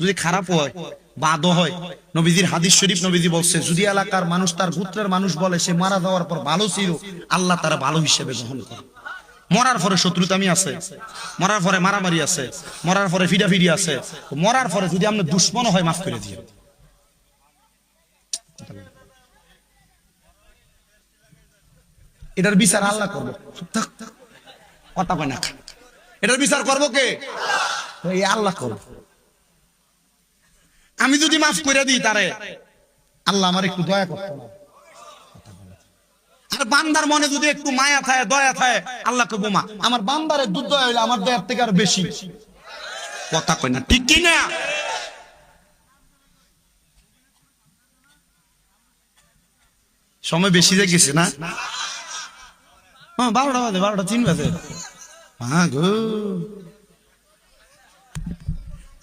যদি খারাপ হয় বাদ হয়। নবীজির হাদিস শরীফ নবীজি বলছে, যদি এলাকার মানুষ তার গোত্রের মানুষ বলে, সে মারা যাওয়ার পর ভালো ছিল, আল্লাহ তারা ভালো হিসেবে গ্রহণ করে। মরার পরে শত্রুতামি আছে, মরার পরে মারামারি আছে, মরার পরে ফিডাফিডি আছে। মরার পরে যদি আমরা দুশ্মন হয়, মাফ করে দিয়ে এটার বিচার আল্লাহ করব। কথা কয় না। এটার বিচার করব কে? আল্লাহ করব। আমি যদি মাফ করে দিই তারে। আল্লাহ আমার একটু দয়া করতো না আর বান্দার মনে যদি একটু মায়া থাকে দয়া থাকে আল্লাহ কে বোমা আমার বান্দারের দুধ দয়া হইলে আমার দয়ার থেকে আর বেশি। কথা কয় না ঠিক কি না সময় বেশি যে গেছে না? হ্যাঁ বারোটা বাজে বারোটা তিন বাজে। হ্যাঁ গো।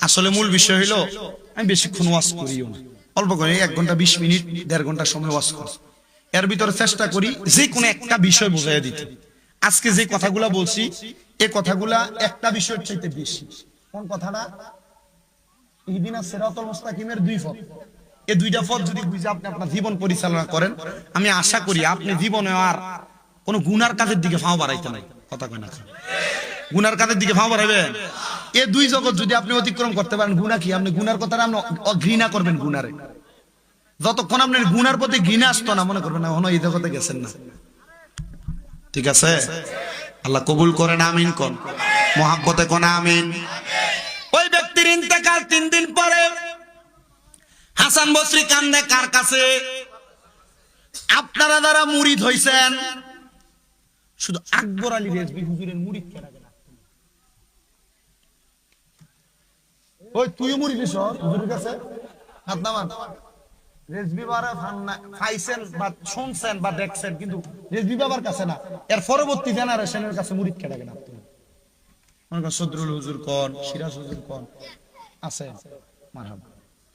আসলে মূল বিষয় হইল আমি বেশিক্ষণ ওয়াশ করিও না। অল্প করে এক ঘণ্টা বিশ মিনিট, দেড় ঘণ্টা সময় ওয়াশ করি। এর ভিতরে চেষ্টা করি যে কোনো একটা বিষয় বোঝাই দিতে। আজকে যে কথাগুলা বলছি এই কথাগুলা একটা বিষয়ের চাইতে বেশি। কোন কথাটা? ইহদিনা সিরাতুল মুস্তাকিমের দুই পথ এই দুইটা পথ যদি বুঝে আপনি আপনার জীবন পরিচালনা করেন, আমি আশা করি আপনি জীবনে আর কোনো গুনার কাজের দিকে ফাও বাড়াইতে নাই। কথা কয় না গুনার কাজের দিকে ফাও বাড়াইবেন? এ দুই জগৎ যদি আপনি অতিক্রম করতে পারেন গুণা কি? আপনি গুনার কথা আপনি ঘৃণা করবেন গুনারে। যতক্ষণ আপনার গুনার প্রতি ঘৃণা আসতো না, মনে করবেন না এই জগতে গেছেন না। ঠিক আছে? আল্লাহ কবুল করেন, আমিন কোন। মহাব্বতে কোন, আমিন। ওই ব্যক্তির ইন্তেকাল তিন দিন পরে হাসান বসরি কান্দে কার কাছে? আপনারা যারা মুড়ি ধইছেন শুধু আকবর আলী রেজবি হুজুরের মুরিদ কেনা ওই তুইও মুরিদ হইছ হুজুরের কাছে? হাত নামান রেজবি বা শুনছেন বা দেখছেন, কিন্তু রেজবি বাবার কাছে না। এর পরবর্তী জেনারেশনের কাছে কেনা কেনা মনে করেন সদরুল হুজুর কন, সিরাজ হুজুর কন? আছে।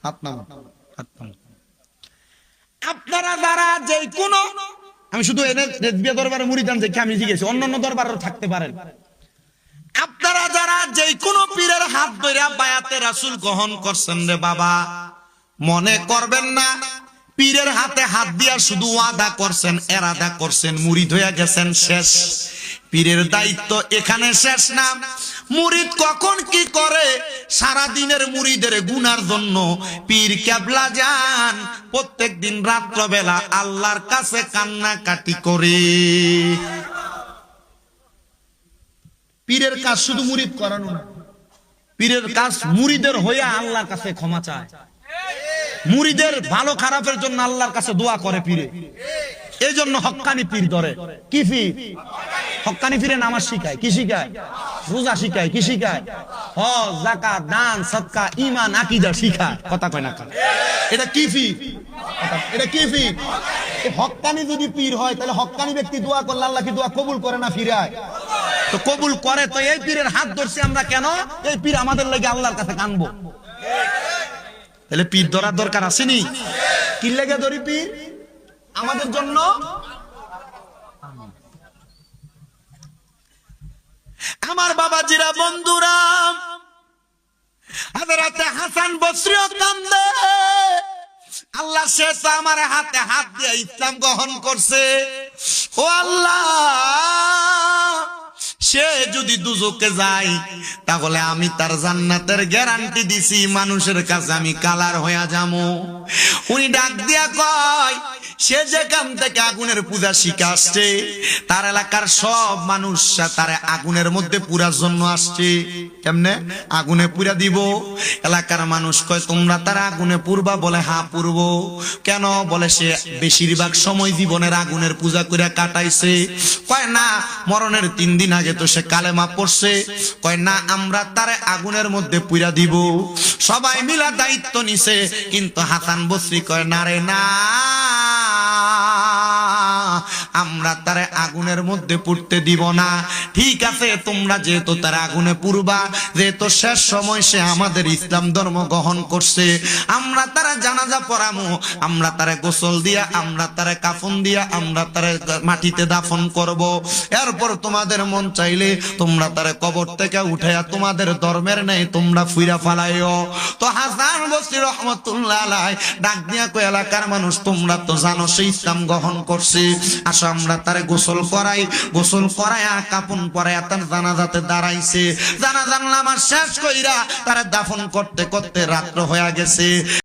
হাত নামান। হাত নামান। আপনারা যারা যে কোনো আমি শুধু এনে রেজবিয়া দরবারে মুড়িদান দেখে আমি জিজ্ঞেস অন্যান্য দরবারও থাকতে পারেন। যে কোন পীরের হাত ধরে বায়াতে রাসুল গ্রহণ করছেন রে বাবা। মনে করবেন না, পীরের হাতে হাত দিয়া শুধু ওয়াদা করছেন, এরাদা করছেন মুড়ি হয়ে গেছেন, শেষ। পীরের দায়িত্ব এখানে শেষ না। মুরিদ কখন কি করে? সারা দিনের মুরিদের গুনার জন্য পীর কেবলা যান। প্রত্যেক দিন রাত্রবেলা আল্লাহর কাছে কান্নাকাটি করে। পীরের কাজ শুধু মুরিদ করানো না। পীরের কাজ মুরিদের হইয়া আল্লাহর কাছে ক্ষমা চায়। মুরিদের ভালো খারাপের জন্য আল্লাহর কাছে দোয়া করে পীরে। এই জন্য হক্কানি পীর ধরে। কি পীর? হক্কানি পীরে নামাজ শিখায়। কি শিখায়? রোজা শিখায়। কি শিখায়? হজ জাকাত দান, সদকা, ঈমান, আকীদা শিখায়। কথা কয় না। এটা কি পীর? এটা কি পীর? হক্কানি যদি পীর হয়, তাহলে হক্কানি ব্যক্তি দোয়া করলে আল্লাহ কি দোয়া কবুল করে না ফিরায়? তো কবুল করে, তো এই পীরের হাত ধরছি আমরা কেন? এই পীর আমাদের লাগে আল্লাহর কাছে কানবো। তাহলে পীর ধরার দরকার আসেনি? কি লেগে ধরি পীর? আমাদের জন্য? আমার বাবাজিরা, বন্ধুরা হাতে হাসান বসরিও কান্দে। আল্লাহ শেষ আমার হাতে হাত দিয়ে ইসলাম গ্রহণ করছে। ও আল্লাহ! সে যদি দুজকে যায়, তাহলে আমি তার জান্নাতের গ্যারান্টি দিছি, মানুষের কাছে আমি কালার হইয়া যাব উনি ডাক দিয়া কয়, সে যেখান থেকে আগুনের পূজা শিখে আসছে, তার এলাকার সব মানুষ তার আগুনের মধ্যে পুরার জন্য আসছে। কেমনে? আগুনে পুরা দিব। এলাকার মানুষ কয়, তোমরা তার আগুনে পুরবা? বলে হা পুরব। কেন? বলে, সে বেশিরভাগ সময় জীবনের আগুনের পূজা করে কাটাইছে। কয়, না, মরণের তিন দিন আগে তো সে কালেমা পড়ছে, কয়, না, আমরা তারে আগুনের মধ্যে পুইরা দিব। সবাই মিলা দায়িত্ব নিছে, কিন্তু হাসান বসরি কয়, না রে, না। আমরা তারে আগুনের মধ্যে পুড়তে দিব না। ঠিক আছে, তোমরা যেহেতু তার আগুনে পুরবা যেহেতু শেষ সময় সে আমাদের ইসলাম ধর্ম গ্রহণ করছে, আমরা তারা জানাজা পড়ামো, আমরা তারে গোসল দিয়া, আমরা তারে কাফন দিয়া, আমরা তারে মাটিতে দাফন করব। এরপর তোমাদের মন চাইলে তোমরা তারে কবর থেকে উঠাইয়া তোমাদের ধর্মের নেই তোমরা ফুইরা ফালাইও। তো হাসান বসরি রহমতুল্লাহ ডাক দিয়া কো এলাকার মানুষ, তোমরা তো জানো সে ইসলাম গ্রহণ করছে। আমরা তারে গোসল করাই, গোসল করাইয়া কাপন পরাইয়া তার জানাজাতে দাঁড়াইছে। জানাজার নামাজ শেষ কইরা তারা দাফন করতে করতে রাত্র হয়ে গেছে।